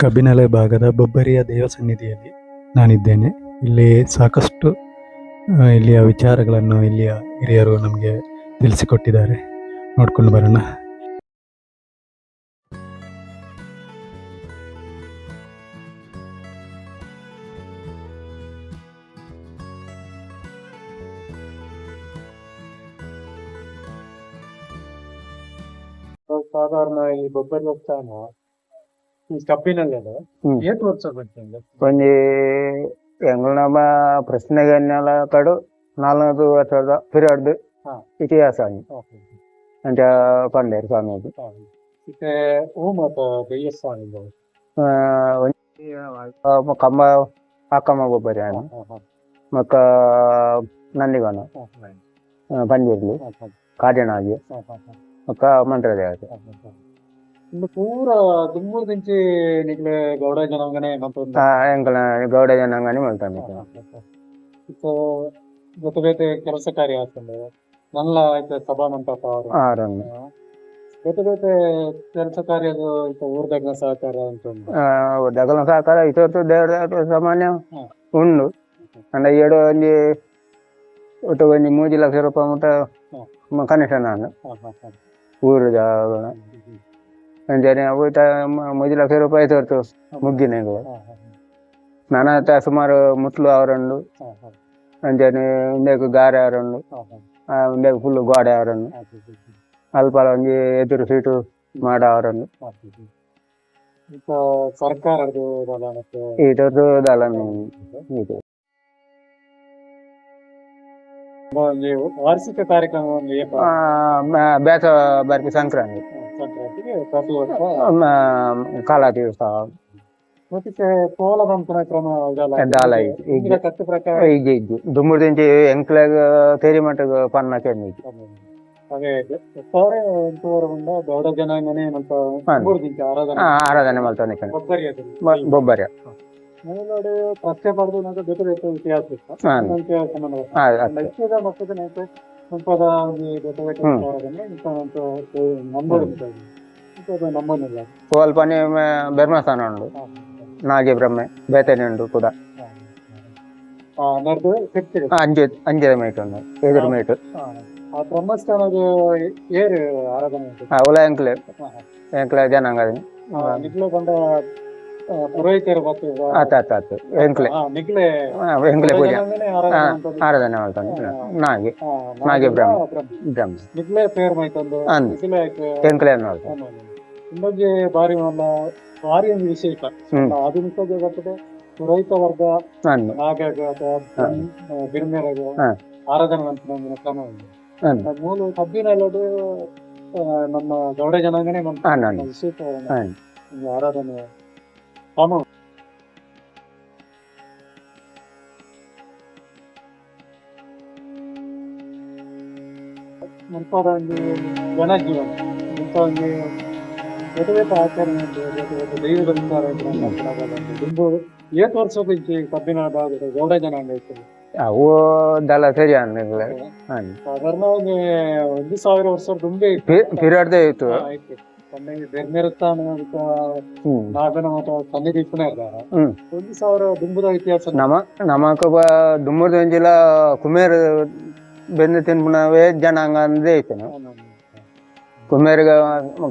ಕಬ್ಬಿನಲೆ ಭಾಗದ ಬೊಬ್ಬರಿಯ ದೇವ ಸನ್ನಿಧಿಯಲ್ಲಿ ನಾನಿದ್ದೇನೆ. ಇಲ್ಲಿ ಸಾಕಷ್ಟು ಇಲ್ಲಿಯ ವಿಚಾರಗಳನ್ನು ಇಲ್ಲಿಯ ಹಿರಿಯರು ನಮಗೆ ತಿಳಿಸಿಕೊಟ್ಟಿದ್ದಾರೆ. ನೋಡ್ಕೊಂಡು ಬರೋಣ. ಸಾಧಾರಣ ಈ ಬೊಬ್ಬರಿ ಸ್ಥಾನ ಹ್ಮ್. ಏಟ್ ವರ್ಷ ಒಂಜಿ ಪ್ರಶ್ನೆಗನ್ನೆಲ್ಲ ಕಡು ನಾಲ್ನದು ವರ್ಷದ ಪಿರಿಯಡ್. ಇತಿಹಾಸ ಅಂಚ ಪಂಡೇರು ಸ್ವಾಮಿದು ಕಂಬ ಅಕ್ಕಮ್ಮ ಗೊಬ್ಬರಿ ಮಕ್ಕ ನಂದಿಗನ. ಪಂಜೀರ್ಲಿ ಕಾಜನಾಗಿ ಮಕ್ಕ ಮಂತ್ರ ದುಮ್ಮೂರು ದಿಂಚಿ ನಿಗ್ಲೆ ಗೌಡ ಜನಾಂಗನೆ ಮತ್ತೊಂದು ಆ, ಎಂಕಲ ಗೌಡ ಜನಾಂಗನಿ ಮಲ್ತಾನೆ ಇತ್ತು ಬೇತೆ ಬೇತೆ ಕೆಲಸ ಕಾರ್ಯ ಆಗ್ತದೆ. ನಲ್ಲ ಆಯ್ತು ಸಭಾ ಮಂಟಪ ಅವರು. ಆರನ್ನು ಬೇತೆ ಬೇತೆ ಕೆಲಸ ಕಾರ್ಯದ ಇತ್ತು ಊರ್ದಾಗ ಸಹಕಾರ ಅಂತ ಉಂಟು. ದಗಲ ಸಹಕಾರ ಇತ್ತು ದೇವರ ಸಾಮಾನ್ಯ. ಉಂಡು. ಅಂಡ ಏಡು ಒಂಜಿ ಒಟ್ಟು ಒಂಜಿ ಮೂಜಿ ಲಕ್ಷ ರೂಪಾಯಿ ಮುಟ್ಟ. ಕನಿಷ್ಠ ನಾನು. ಊರು ಜಾಗ ಅಂಜನೆ ಹೋಯ್ತ ಮೂಜಿ ಲಕ್ಷ ರೂಪಾಯಿ ತೋರ್ತು ಮುಗ್ಗಿನ ಹಾ, ಹಾ, ಹಾ. ನನ್ನ ಹತ್ರ ಸುಮಾರು ಮುಟ್ಲು ಅವರಂಡು ಹಾ, ಹಾ. ಅಂಜನೆ ಇಂದೆಗ್ ಗಾರೆ ಅವರಂಡು ಹಾ, ಹಾ. ಇಂದೆಗ್ ಫುಲ್ ಗೋಡೆ ಅವರಂಡು ಹಾ, ಹಾ, ಹಾ. ಅಲ್ಪ ಒಂಜಿ ಎದುರು ಸೀಟು ಮಾಡ ಅವರಂಡು ಹಾ, ಹಾ, ಹಾ. ಈಗ ಸರ್ಕಾರದ ಇದೆಲ್ಲ ಮತ್ತೆ ಈ ದೊಡ್ಡದಲ್ಲ ಇದು ಒಂದು ವಾರ್ಷಿಕ ಕಾರ್ಯಕ್ರಮ ಒಂದು ಏಪ ಆ, ಮ- ಬೇಸ ಬರ್ಪಿ ಸಂಕ್ರಾಂತಿ ಸಂಕ್ರಾಂತಿಗೆ ಪ್ರತಿ ವರ್ಷ ಮ- ಕಾಲ ದಿವಸ ಮತ್ತೆ ಕೋಲದಂಪನ ಕ್ರಮ ಇದೆಲ್ಲ ಇದೆಲ್ಲ ಐತಿ. ಈಗ- ಈಗ ಕಟ್ಟು ಪ್ರಕಾರ ಈಗ ಇದ್ದು ದುಮ್ಮುರ್ದಿಂಚಿ ಎಂಕ್ಲಾಗ ತೇರಿ ಮಟ್ಟಗ ಪನ್ನ ಕೆನ್ನಿಗೆ ಅದೇ ಸಾವಿರ ಎಂಟೂವರೆ ಬಂದ ಗೌಡ ಜನಾಂಗನೇ ಸ್ವಲ್ಪ ಮೂರ್ದಿಂಚ ಆರಾಧನೆ ಆರಾಧನೆ ಮಾಡ್ತಾನೆ ಕಣೆ ಒಬ್ಬರಿ ಅದು ಬ- ಬೊಬ್ಬರ್ಯ ಮೇಲೋಡು ಪ್ರತ್ಯೆ ಪಡೆದು ನಂಗೆ ಬೇರೆ ಬೇರೆ ಇತಿಹಾಸ ಇತ್ತು ಹಾ. ಅದಕ್ಕೆ ಸಂಬಂಧ ಆ, ಅಷ್ಟೇ. ಲಕ್ಷ್ಯದ ಮಕ್ಕದ ನೆನಪು ಸಂಪದ ಒಂದು ಬೇರೆ ಬೇರೆ ಹ್ಮ್. ವಿಚಾರದಲ್ಲಿ ಇಂಥ ಒಂದು ನಂಬೋದು ಇಂಥದ್ದು ನಂಬೋದಿಲ್ಲ ಸ್ವಲ್ಪನೇ ಮ- ಧರ್ಮಸ್ಥಾನ ಉಂಡು ನಾಗಿ ಬ್ರಹ್ಮೆ ಬೇತನೆ ಉಂಡು ಕೂಡ ಆ, ನಡೆದು ಸಿಗ್ತದೆ ಅಂಜೆ ಅಂಜದ ಮೇಟ್ ಉಂಡು ಎದುರು ಮೇಟ್ ಆ ಬ್ರಹ್ಮಸ್ಥಾನದ ಏರು ಆರಾಧನೆ ಉಂಟು ಉಲ ಎಂಕ್ಲೆ ಹಾ, ಹಾ. ಎಂಕ್ಲೆ ಜನಾಂಗದ ಆ, ನಿಗ್ಲೆ ಬಂದ ಆ, ಪುರೋಹಿತರು ಆ, ನಿಗ್ಲೆ ಪೂಜೆ. ಆರಾಧನೆ ಮಾಡ್ತಾನೆ. ನಾಗಿ ನಾಗಿ ಬ್ರಹ್ಮ. ಬ್ರಹ್ಮ. ಬ್ರಹ್ಮ. ನಿಗ್ಲೆ ಪೇರ್ ಮೈತಂದು. ಅಂದ್. ನಿಗ್ಲೆ ಆಯ್ತು ಎಂಕ್ಲೆ ನೋಡ್ತಾನೆ. ಇನ್ನೊಂದು ಬಾರಿ ಒಂದು ಭಾರಿ ಒಂದು ವಿಶೇಷ. ಆಧುನಿಕ ಜಗತ್ತದೆ ಪುರೋಹಿತ ವರ್ಗ ನಾಗಾಗ ಅಥವಾ ಬಿರ್ಮೇರಾಗ. ಆರಾಧನೆ ಅಂತ ಒಂದು ಕ್ರಮ ಇದೆ ಮೂಲ ಆ, ನಮ್ಮ ಗೌಡ ಜನಾಂಗನೇ ಆರಾಧನೆ. ಕ್ರಮ ಮುಂತಾದ ಒಂದು ಜನಜೀವನ ಇಂಥ ಒಂದು ಬೇರೆ ಬೇರೆ ಆಚರಣೆ ದೈವದ ದುಂಬು ಏಟ್ ವರ್ಷಕ್ಕೆ ಇಂಚೆ ಕಬ್ಬಿನ ಭಾಗದ ಗೌಡ ಜನಾಂಗ ಅವು ದಲ ಸರಿ ಅನ್ನಿಲ್ಲ. ಸಾಧಾರಣ ಒಂದು ಸಾವಿರ ವರ್ಷ ದುಂಬೆ ಇತ್ತು. ಪಿರಿಯಡ್ದೇ ಇತ್ತು. ಆಯ್ತು ತನ್ನಿಗೆ ಅನ್ನುವಂತ ಅಂತ ಹ್ಮ್. ನಾಗನ ಅಥವಾ ಸನ್ನಿಧಿ ಇಪ್ಪನೇ ಇದ್ದಾರೆ. ಒಂದು ಸಾವಿರ ದುಂಬುದ ಇತಿಹಾಸ. ನಮ ನಮಕ ದುಮ್ಮೂರು ದಂಜಿಲ ಕುಮೇರ್ ಬೆಂದ ತಿನ್ಪುನವೇ ಜನಾಂಗ ಅಂದ್ರೆ ಐತೆ ನಾವು. ಕುಮೇರ್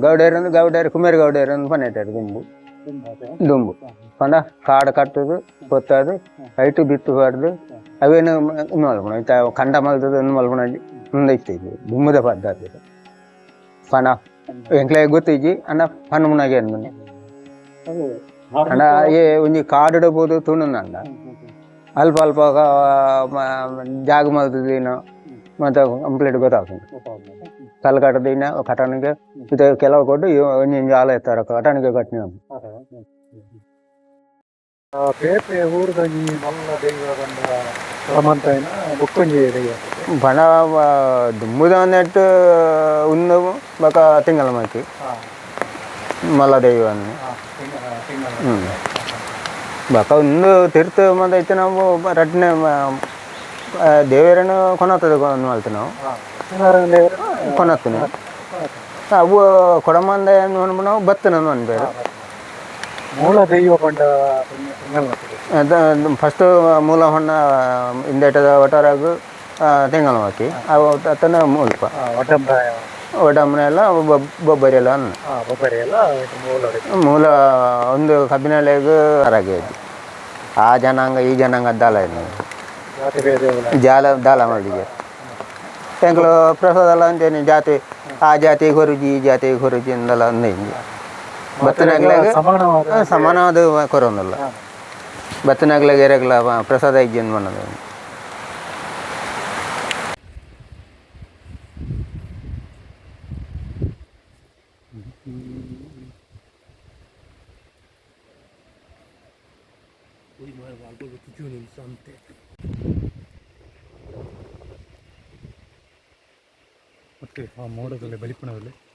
ಗೌಡೇರ್ ಅಂದ್ರೆ ಗೌಡೇರ್ ಕುಮೇರ್ ಗೌಡೇರ್ ಅಂತ ಪನ್ನೆಟ್ಟಾರು ದುಂಬು. ದುಂಬು ಪಂಡ ಕಾಡು ಕಟ್ಟದು ಕೊತ್ತದು ಐಟು ಬಿತ್ತು ಬಾರ್ದು ಅವೇನು ಇನ್ನು ಇತ್ತ. ಕಂಡ ಮಲ್ತದ ಇನ್ನು ಮಲ್ಪುಣ ಮುಂದೆ ಇತ್ತಿದ್ವಿ ದುಮ್ಮದ ಪದ್ಧತಿ ಪಣ ಎಂಕ್ಲೆ ಗೊತ್ತಿಜ್ಜಿ ಅಣ್ಣ ಪಣ್ಣ ಮುನಾಗೆ ಅನ್ಮನೆ ಅಣ್ಣ ಏ ಒಂಜಿ ಕಾಡು ಬೋದು ತುಣುನಂಡ ಅಲ್ಪ ಅಲ್ಪ ಗ- ಜಾಗ ಮಲ್ತದಿನ ಮತ್ತೆ ಕಂಪ್ಲೀಟ್ ಗೊತ್ತಾಗ್ತದೆ ತಲೆಕಟ್ಟದಿನ ಕಟಣಿಗೆ ಇದು ಕೆಲವು ಕೊಟ್ಟು ಒಂಜಿ ಒಂಜಿ ಆಲ ಎತ್ತರ ಕಟಣಿಗೆ ಕಟ್ನಿ ಅಂತ ಬೇರೆ ಊರದ ಈ ಮಲ್ಲ ದೈವ ಬಂದ ಕ್ರಮಂತೈನ ಬುಕ್ಕೊಂಜಿ ದೈವ ಬಣ ದುಮ್ಮುದ ನೆಟ್ಟು ಉಂದು ತಿಂಗಳ ಮಲ್ಲ ದೈವವನ್ನು ಹ್ಞೂ ಬಕ ಒಂದು ತೀರ್ಥ ಮತ್ತೆ ಐತೆ ನಾವು ರಟ್ನೆ ದೇವರನ್ನು ಕೊನತ್ತದ ಮಲ್ತು ನಾವು ಕೊನತ್ತೀನಿ ಅವು ಕೊಡಮಂದ ನಾವು ಬತ್ತನ ಅನ್ಬೇರು ಮೂಲ ದೈವ ಹೊಂಡ ಫಸ್ಟ್ ಮೂಲ ಹೊಣ್ಣ ಇಂದೆಟದ ಒಟ್ಟಾರಾಗು ತೆಂಗಲ್ ಹಾಕಿ ಅವು ಅತನ ಮೂಲಪ ಒಡಂಬನೆ ಎಲ್ಲ ಬೊಬ್ಬರಿ ಎಲ್ಲ ಅನ್ನ. ಬೊಬ್ಬರಿ ಎಲ್ಲ ಮೂಲ ಒಂದು ಕಬ್ಬಿನಲೆಗೂ ಹೊರಗೆ ಆ ಜನಾಂಗ ಈ ಜನಾಂಗ ದಾಲ ಜಾಲ ದಾಲ ಮಾಡಿಗೆ ಎಂಕ್ಲು ಪ್ರಸಾದ ಎಲ್ಲ ಅಂತೇನೆ ಜಾತಿ ಆ ಜಾತಿ ಕೊರುಜಿ ಈ ಜಾತಿ ಕೊರುಜಿ ಅಂದಲ್ಲ ಅಂದ ಹಿಂಗೆ ಬತ್ತನಾಗ್ಲಾಗ ಸಮಾನವಾದ ಕೊರೋನಲ್ಲ. ಬತ್ತನಾಗ್ಲಾಗ ಎರೆಗ್ಲ ಪ್ರಸಾದ ಇಜ್ಜನ್ ಮಣ್ಣದು ಮತ್ತೆ ಆ ಮೋಡದಲ್ಲಿ ಬಲಿಪಣದಲ್ಲಿ